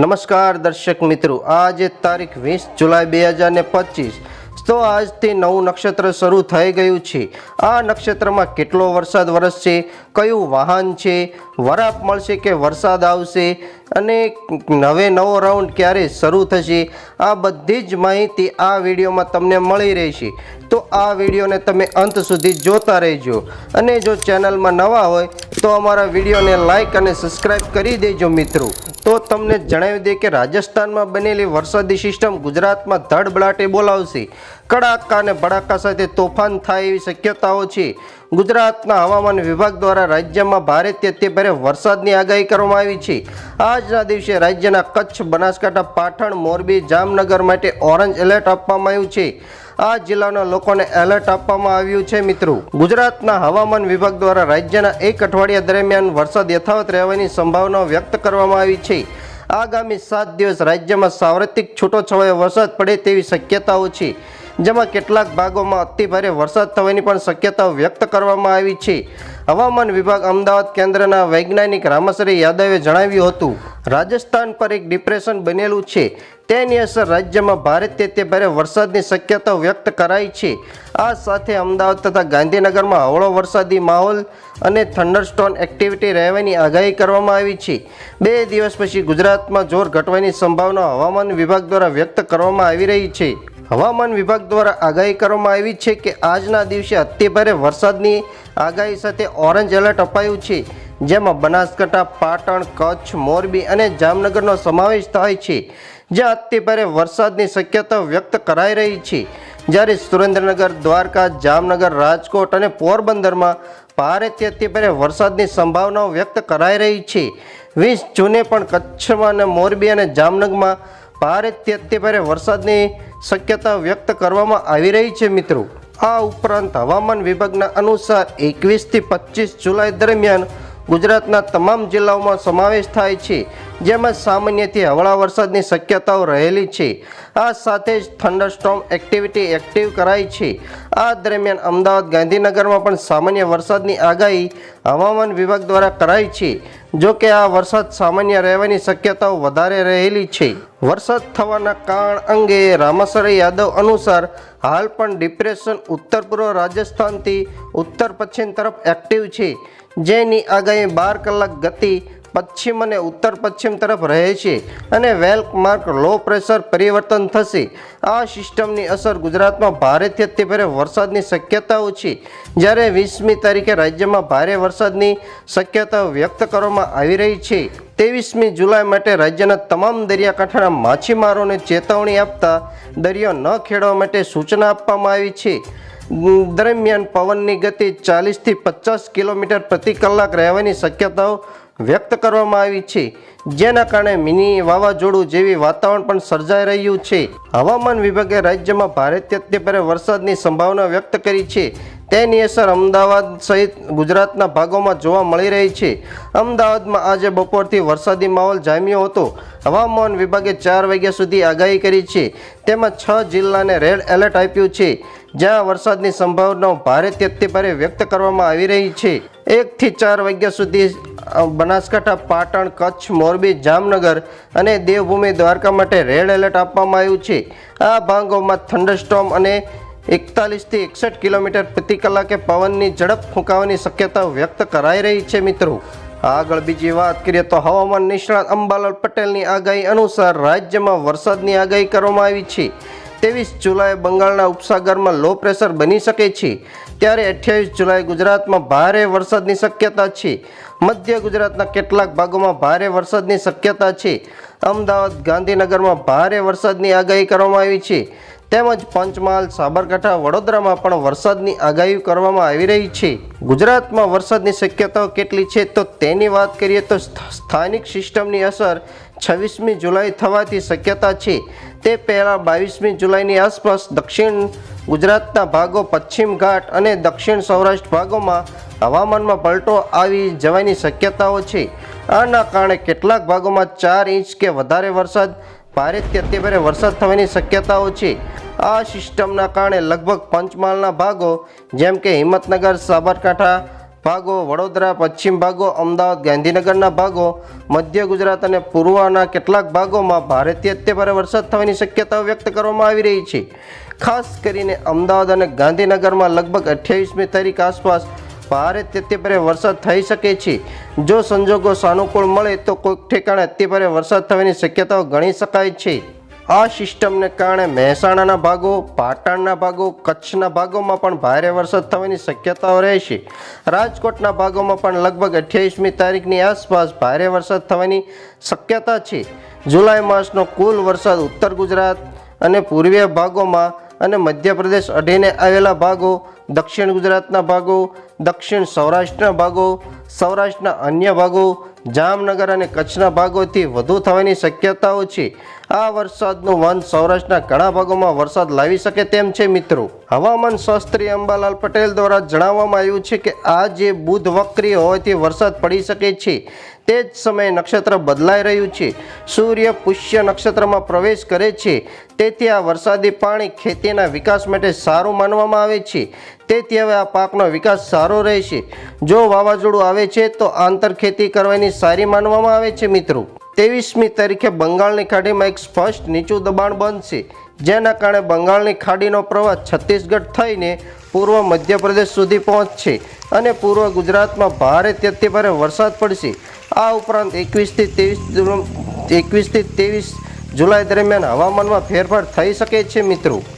નમસ્કાર દર્શક મિત્રો, આજે તારીખ વીસ જુલાઈ બે હજાર ને પચીસ. તો આજથી નવું નક્ષત્ર શરૂ થઈ ગયું છે. આ નક્ષત્રમાં કેટલો વરસાદ વરસશે, કયું વાહન છે, વરાપ મળશે કે વરસાદ આવશે, અને નવે નવો રાઉન્ડ ક્યારે શરૂ થશે, આ બધી જ માહિતી આ વિડીયોમાં તમને મળી રહેશે. તો આ વિડીયોને તમે અંત સુધી જોતા રહેજો. અને જો ચેનલમાં નવા હોય, તો અમારા વિડીયોને લાઇક અને સબસ્ક્રાઈબ કરી દેજો મિત્રો. તો તમને જણાવી દે કે રાજસ્થાનમાં બનેલી વરસાદી સિસ્ટમ ગુજરાતમાં ધડબડાટે બોલાવશે. કડાકા અને ભડાકા સાથે તોફાન થાય એવી શક્યતાઓ છે. ગુજરાતના હવામાન વિભાગ દ્વારા રાજ્યમાં ભારેથી અતિભારે વરસાદની આગાહી કરવામાં આવી છે. આજના દિવસે રાજ્યના કચ્છ, બનાસકાંઠા, પાટણ, મોરબી, જામનગર માટે ઓરેન્જ એલર્ટ આપવામાં આવ્યું છે. આ જિલ્લાના લોકોને એલર્ટ આપવામાં આવ્યું છે, મિત્રો. ગુજરાતના હવામાન વિભાગ દ્વારા રાજ્યના એક અઠવાડિયા દરમિયાન વરસાદ યથાવત રહેવાની સંભાવના વ્યક્ત કરવામાં આવી છે. આગામી સાત દિવસ રાજ્યમાં સાર્વત્રિક છૂટોછવાયો વરસાદ પડે તેવી શક્યતાઓ છે. જેમાં કેટલાક ભાગોમાં અતિભારે વરસાદ થવાની પણ શક્યતાઓ વ્યક્ત કરવામાં આવી છે. હવામાન વિભાગ અમદાવાદ કેન્દ્રના વૈજ્ઞાનિક રામશ્રી યાદવે જણાવ્યું હતું, રાજસ્થાન પર એક ડિપ્રેશન બનેલું છે. તેની અસર રાજ્યમાં ભારત તે ભારે વરસાદની શક્યતાઓ વ્યક્ત કરાઈ છે. આ સાથે અમદાવાદ તથા ગાંધીનગરમાં હળવો વરસાદી માહોલ અને થંડરસ્ટોન એક્ટિવિટી રહેવાની આગાહી કરવામાં આવી છે. બે દિવસ પછી ગુજરાતમાં જોર ઘટવાની સંભાવના હવામાન વિભાગ દ્વારા વ્યક્ત કરવામાં આવી રહી છે. હવામાન વિભાગ દ્વારા આગાહી કરવામાં આવી છે કે આજના દિવસે અતિભારે વરસાદની આગાહી સાથે ઓરેન્જ એલર્ટ અપાયું છે, જેમાં બનાસકાંઠા, પાટણ, કચ્છ, મોરબી અને જામનગરનો સમાવેશ થાય છે, જ્યાં અતિભારે વરસાદની શક્યતા વ્યક્ત કરાઈ રહી છે. જ્યારે સુરેન્દ્રનગર, દ્વારકા, જામનગર, રાજકોટ અને પોરબંદરમાં ભારેથી અતિભારે વરસાદની સંભાવનાઓ વ્યક્ત કરાઈ રહી છે. વીસ જૂને પણ કચ્છમાં અને મોરબી અને જામનગરમાં ભારેથી અતિભારે વરસાદની શક્યતા વ્યક્ત કરવામાં આવી રહી છે, મિત્રો. આ ઉપરાંત હવામાન વિભાગના અનુસાર એકવીસથી પચીસ જુલાઈ દરમિયાન ગુજરાતના તમામ જિલ્લાઓમાં સમાવેશ થાય છે, જેમાં સામાન્યથી હળવા વરસાદની શક્યતાઓ રહેલી છે. આ સાથે જ થંડરસ્ટોમ એક્ટિવિટી એક્ટિવ કરાઈ છે. આ દરમિયાન અમદાવાદ ગાંધીનગરમાં પણ સામાન્ય વરસાદની આગાહી હવામાન વિભાગ દ્વારા કરાઈ છે. જો કે આ વરસાદ સામાન્ય રહેવાની શક્યતાઓ વધારે રહેલી છે. વરસાદ થવાના કારણ અંગે રામાસર યાદવ અનુસાર હાલ પણ ડિપ્રેશન ઉત્તર પૂર્વ રાજસ્થાનથી ઉત્તર પશ્ચિમ તરફ એક્ટિવ છે. જેની આગાહી બાર કલાક ગતિ પશ્ચિમ અને ઉત્તર પશ્ચિમ તરફ રહે છે અને વેલ્કમાર્ક લો પ્રેશર પરિવર્તન થશે. આ સિસ્ટમની અસર ગુજરાતમાં ભારેથી અતિભારે વરસાદની શક્યતાઓ છે. જ્યારે વીસમી તારીખે રાજ્યમાં ભારે વરસાદની શક્યતાઓ વ્યક્ત કરવામાં આવી રહી છે. ત્રેવીસમી જુલાઈ માટે રાજ્યના તમામ દરિયાકાંઠાના માછીમારોને ચેતવણી આપતા દરિયો ન ખેડવા માટે સૂચના આપવામાં આવી છે. દરમિયાન પવનની ગતિ ચાલીસથી પચાસ કિલોમીટર પ્રતિ કલાક રહેવાની શક્યતાઓ વ્યક્ત કરવામાં આવી છે. જેના કારણે મિની વાવાઝોડું જેવી વાતાવરણ પણ સર્જાઈ રહ્યું છે. હવામાન વિભાગે રાજ્યમાં ભારે અત્યભારે વરસાદની સંભાવના વ્યક્ત કરી છે. તેની અસર અમદાવાદ સહિત ગુજરાતના ભાગોમાં જોવા મળી રહી છે. અમદાવાદમાં આજે બપોરથી વરસાદી માહોલ જામ્યો હતો. હવામાન વિભાગે ચાર વાગ્યા સુધી આગાહી કરી છે. તેમાં છ જિલ્લાને રેડ એલર્ટ આપ્યું છે. જ્યાં વરસાદની સંભાવનાઓ ભારેથી ભારે વ્યક્ત કરવામાં આવી રહી છે. એકથી ચાર વાગ્યા સુધી બનાસકાંઠા, પાટણ, કચ્છ, મોરબી, જામનગર અને દેવભૂમિ દ્વારકા માટે રેડ એલર્ટ આપવામાં આવ્યું છે. આ ભાગોમાં થંડરસ્ટોમ અને એકતાલીસથી એકસઠ કિલોમીટર પ્રતિ કલાકે પવનની ઝડપ ફૂંકાવાની શક્યતા વ્યક્ત કરાઈ રહી છે મિત્રો. આગળ બીજી વાત કરીએ તો હવામાન નિષ્ણાત અંબાલાલ પટેલની આગાહી અનુસાર રાજ્યમાં વરસાદની આગાહી કરવામાં આવી છે. ત્રેવીસ જુલાઈ બંગાળના ઉપસાગરમાં લો પ્રેશર બની શકે છે. ત્યારે અઠ્યાવીસ જુલાઈ ગુજરાતમાં ભારે વરસાદની શક્યતા છે. મધ્ય ગુજરાતના કેટલાક ભાગોમાં ભારે વરસાદની શક્યતા છે. અમદાવાદ ગાંધીનગરમાં ભારે વરસાદની આગાહી કરવામાં આવી છે. તેમજ પંચમહાલ, સાબરકાંઠા, વડોદરામાં પણ વરસાદની આગાહી કરવામાં આવી રહી છે. ગુજરાતમાં વરસાદની શક્યતાઓ કેટલી છે તો તેની વાત કરીએ તો સ્થાનિક સિસ્ટમની અસર છવ્વીસમી જુલાઈ થવાથી શક્યતા છે. તે પહેલાં બાવીસમી જુલાઈની આસપાસ દક્ષિણ ગુજરાતના ભાગો પશ્ચિમ ઘાટ અને દક્ષિણ સૌરાષ્ટ્ર ભાગોમાં હવામાનમાં પલટો આવી જવાની શક્યતાઓ છે. આના કારણે કેટલાક ભાગોમાં ચાર ઇંચ કે વધારે વરસાદ ભારેથી અતિભારે વરસાદ થવાની શક્યતાઓ છે. આ સિસ્ટમના કારણે લગભગ પંચમહાલના ભાગો, જેમ કે હિંમતનગર, સાબરકાંઠા ભાગો, વડોદરા, પશ્ચિમ ભાગો, અમદાવાદ, ગાંધીનગરના ભાગો, મધ્ય ગુજરાત અને પૂર્વના કેટલાક ભાગોમાં ભારેથી અત્યભારે વરસાદ થવાની શક્યતાઓ વ્યક્ત કરવામાં આવી રહી છે. ખાસ કરીને અમદાવાદ અને ગાંધીનગરમાં લગભગ અઠ્યાવીસમી તારીખ આસપાસ ભારે અત્યભારે વરસાદ થઈ શકે છે. જો સંજોગો સાનુકૂળ મળે તો કોઈક ઠેકાણે અત્યભારે વરસાદ થવાની શક્યતાઓ ગણી શકાય છે. આ સિસ્ટમને કારણે મહેસાણાના ભાગો, પાટણના ભાગો, કચ્છના ભાગોમાં પણ ભારે વરસાદ થવાની શક્યતાઓ રહેશે રાજકોટના ભાગોમાં પણ લગભગ અઠ્યાવીસમી તારીખની આસપાસ ભારે વરસાદ થવાની શક્યતા છે. જુલાઈ માસનો કુલ વરસાદ ઉત્તર ગુજરાત અને પૂર્વીય ભાગોમાં અને મધ્યપ્રદેશ અઢીને આવેલા ભાગો, દક્ષિણ ગુજરાતના ભાગો, દક્ષિણ સૌરાષ્ટ્રના ભાગો, સૌરાષ્ટ્રના અન્ય ભાગો, જામનગર અને કચ્છના ભાગોથી વધુ થવાની શક્યતાઓ છે. આ વરસાદનું વન સૌરાષ્ટ્રના ઘણા ભાગોમાં વરસાદ લાવી શકે તેમ છે મિત્રો. હવામાન શાસ્ત્રી અંબાલાલ પટેલ દ્વારા જણાવવામાં આવ્યું છે કે આ જે બુધ વક્રી હોવાથી વરસાદ પડી શકે છે, તે જ સમયે નક્ષત્ર બદલાઈ રહ્યું છે. સૂર્ય પુષ્ય નક્ષત્રમાં પ્રવેશ કરે છે, તેથી આ વરસાદી પાણી ખેતીના વિકાસ માટે સારું માનવામાં આવે છે. તેથી હવે આ પાકનો વિકાસ સારો રહેશે. જો વાવાઝોડું આવે છે, તો આંતર ખેતી કરવાની સારી માનવામાં આવે છે મિત્રો. ત્રેવીસમી તારીખે બંગાળની ખાડીમાં એક સ્પષ્ટ નીચું દબાણ બનશે, જેના કારણે બંગાળની ખાડીનો પ્રવાહ છત્તીસગઢ થઈને પૂર્વ મધ્યપ્રદેશ સુધી પહોંચશે અને પૂર્વ ગુજરાતમાં ભારે તેથી ભારે વરસાદ પડશે. આ ઉપરાંત એકવીસથી ત્રેવીસ એકવીસથી ત્રેવીસ જુલાઈ દરમિયાન હવામાનમાં ફેરફાર થઈ શકે છે મિત્રો.